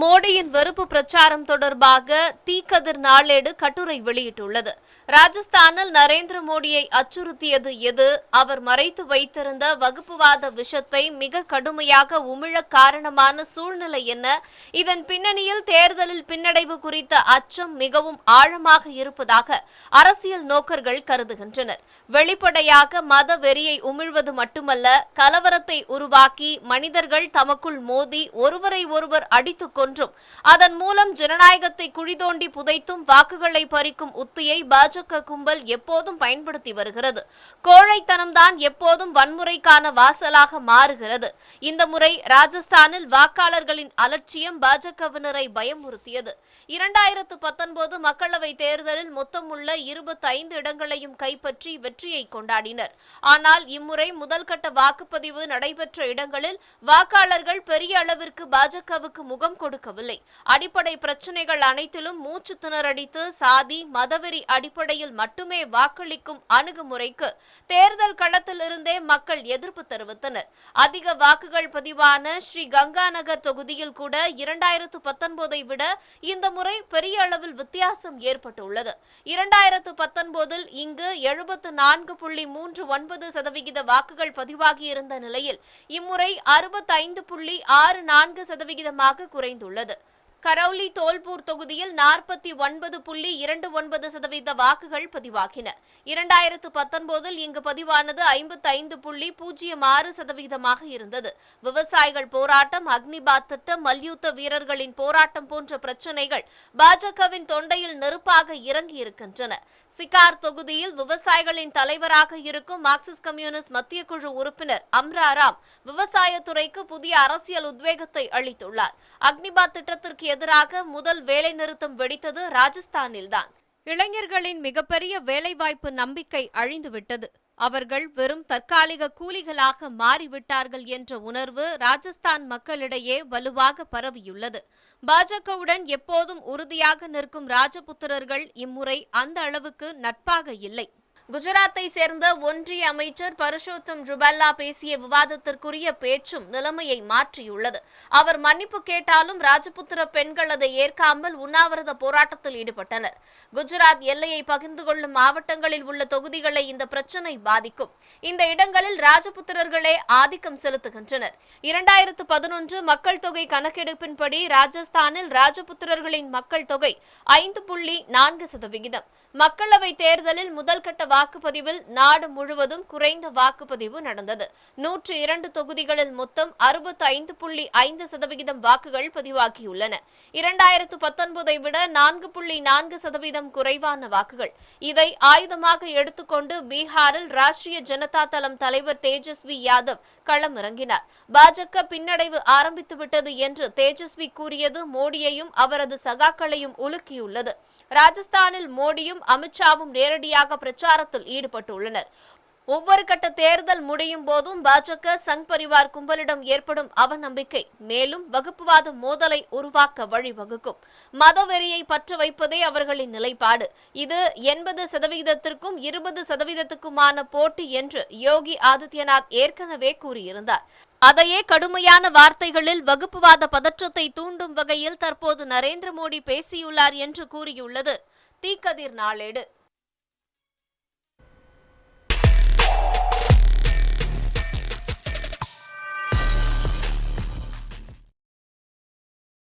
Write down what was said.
மோடியின் வெறுப்பு பிரச்சாரம் தொடர்பாக தீக்கதிர் நாளேடு கட்டுரை வெளியிட்டுள்ளது. ராஜஸ்தானில் நரேந்திர மோடியை அச்சுறுத்தியது எது? அவர் மறைத்து வைத்திருந்த வகுப்புவாத விஷத்தை மிக கடுமையாக உமிழ காரணமான சூழ்நிலை என்ன? இதன் பின்னணியில் தேர்தலில் பின்னடைவு குறித்த அச்சம் மிகவும் ஆழமாக இருப்பதாக அரசியல் நோக்கர்கள் கருதுகின்றனர். வெளிப்படையாக மத வெறியை உமிழ்வது மட்டுமல்ல கலவரத்தை உருவாக்கி மனிதர்கள் தமக்குள் மோதி ஒருவரை ஒருவர் அடித்துக் கொன்றும் அதன் மூலம் ஜனநாயகத்தை குழிதோண்டி புதைத்தும் வாக்குகளை பறிக்கும் உத்தியை பாஜக கும்பல் எப்போதும் பயன்படுத்தி வருகிறது. கோழைத்தனம்தான் எப்போதும் வன்முறைக்கான வாசலாக மாறுகிறது. இந்த முறை ராஜஸ்தானில் வாக்காளர்களின் அலட்சியம் பாஜகவினரை பயமுறுத்தியது. இரண்டாயிரத்து பத்தொன்பது மக்களவை தேர்தலில் மொத்தம் மொத்தமுள்ள இருபத்தைந்து இடங்களையும் கைப்பற்றி வெற்றியை கொண்டாடினர். ஆனால் இம்முறை முதல் கட்ட வாக்குப்பதிவு நடைபெற்ற இடங்களில் வாக்காளர்கள் பெரிய அளவிற்கு பாஜகவுக்கு முகம் கொடு கொடுக்கவில்லை அடிப்படை பிரச்சனைகள் அனைத்திலும் மூச்சு திணறடித்து சாதி மதவெறி அடிப்படையில் மட்டுமே வாக்களிக்கும் அணுகுமுறைக்கு தேர்தல் களத்திலிருந்தே மக்கள் எதிர்ப்பு தெரிவித்தனர். அதிக வாக்குகள் பதிவான ஸ்ரீ கங்காநகர் தொகுதியில் கூட இரண்டாயிரத்து பத்தொன்பதை விட இந்த முறை பெரிய அளவில் வித்தியாசம் ஏற்பட்டுள்ளது. இரண்டாயிரத்து பத்தொன்பதில் இங்கு எழுபத்து நான்கு புள்ளி மூன்று ஒன்பது சதவிகித வாக்குகள் பதிவாகியிருந்த நிலையில் இம்முறை அறுபத்தைந்து புள்ளி ஆறு நான்கு சதவிகிதமாக குறைந்துள்ளது. குறைந்துள்ளது கரௌலி தோல்பூர் தொகுதியில் நாற்பத்தி ஒன்பது புள்ளி இரண்டு ஒன்பது சதவீத வாக்குகள் பதிவாகின. இரண்டாயிரத்து பத்தொன்பதில் இங்கு பதிவானது ஐம்பத்தைந்து புள்ளி பூஜ்ஜியம் ஆறு சதவீதமாக இருந்தது. விவசாயிகள் போராட்டம் அக்னிபாத் திட்டம் மல்யுத்த வீரர்களின் போராட்டம் போன்ற பிரச்சினைகள் பாஜகவின் தொண்டையில் நெருப்பாக இறங்கி இருக்கின்றன. சிகார் தொகுதியில் விவசாயிகளின் தலைவராக இருக்கும் மார்க்சிஸ்ட் கம்யூனிஸ்ட் மத்திய குழு உறுப்பினர் அம்ராராம் விவசாயத்துறைக்கு புதிய அரசியல் உத்வேகத்தை அளித்துள்ளார். அக்னிபாத் திட்டத்திற்கு எதிராக முதல் வேலைநிறுத்தம் வெடித்தது ராஜஸ்தானில்தான். இளைஞர்களின் மிகப்பெரிய வேலைவாய்ப்பு நம்பிக்கை அழிந்துவிட்டது. அவர்கள் வெறும் தற்காலிக கூலிகளாக மாறிவிட்டார்கள் என்ற உணர்வு ராஜஸ்தான் மக்களிடையே வலுவாக பரவியுள்ளது. பாஜகவுடன் எப்போதும் உறுதியாக நிற்கும் ராஜபுத்திரர்கள் இம்முறை அந்த அளவுக்கு நட்பாக இல்லை. குஜராத்தை சேர்ந்த ஒன்றிய அமைச்சர் பரஷோத்தம் ருபல்லா பேசிய விவாதத்திற்குரிய பேச்சும் நிலைமையை மாற்றியுள்ளது. அவர் மன்னிப்பு கேட்டாலும் ராஜபுத்திர பெண்கள் அதை ஏற்காமல் உண்ணாவிரத போராட்டத்தில் ஈடுபட்டனர். குஜராத் எல்லையை பகிர்ந்து கொள்ளும் மாவட்டங்களில் உள்ள தொகுதிகளை இந்த பிரச்சனை பாதிக்கும். இந்த இடங்களில் ராஜபுத்திரர்களே ஆதிக்கம் செலுத்துகின்றனர். இரண்டாயிரத்து பதினொன்று மக்கள் தொகை கணக்கெடுப்பின்படி ராஜஸ்தானில் ராஜபுத்திரர்களின் மக்கள் தொகை ஐந்து புள்ளி நான்கு சதவிகிதம். மக்களவை தேர்தலில் முதல் கட்ட வாக்குப்பதிவில் நாடு முழுவதும் குறைந்த வாக்குப்பதிவு நடந்தது. நூற்று இரண்டு தொகுதிகளில் மொத்தம் அறுபத்தி ஐந்து புள்ளி ஐந்து சதவிகிதம் வாக்குகள் பதிவாகியுள்ளன. இரண்டாயிரத்து பத்தொன்பதை விட நான்கு புள்ளி நான்கு சதவீதம் குறைவான வாக்குகள். இதை ஆயுதமாக எடுத்துக்கொண்டு பீகாரில் ராஷ்டிரிய ஜனதா தளம் தலைவர் தேஜஸ்வி யாதவ் களமிறங்கினார். பாஜக பின்னடைவு ஆரம்பித்துவிட்டது என்று தேஜஸ்வி கூறியது மோடியையும் அவரது சகாக்களையும் உலுக்கியுள்ளது. ராஜஸ்தானில் மோடியும் அமித்ஷாவும் நேரடியாக பிரச்சாரம் பிரச்சாரத்தில் ஈடுபட்டுள்ளனர். ஒவ்வொரு கட்ட தேர்தல் முடியும் போதும் பாஜக சங் பரிவார் கும்பலிடம் ஏற்படும் அவநம்பிக்கை மேலும் வகுப்புவாத மோதலை உருவாக்க வழிவகுக்கும். மதவெறியை பற்று வைப்பதே அவர்களின் நிலைப்பாடு. இது எண்பது சதவிகிதத்திற்கும் இருபது சதவீதத்துக்குமான போட்டி என்று யோகி ஆதித்யநாத் ஏற்கனவே கூறியிருந்தார். அதையே கடுமையான வார்த்தைகளில் வகுப்புவாத பதற்றத்தை தூண்டும் வகையில் தற்போது நரேந்திர மோடி பேசியுள்ளார் என்று கூறியுள்ளது. தீக்கதிர் நாளேடு.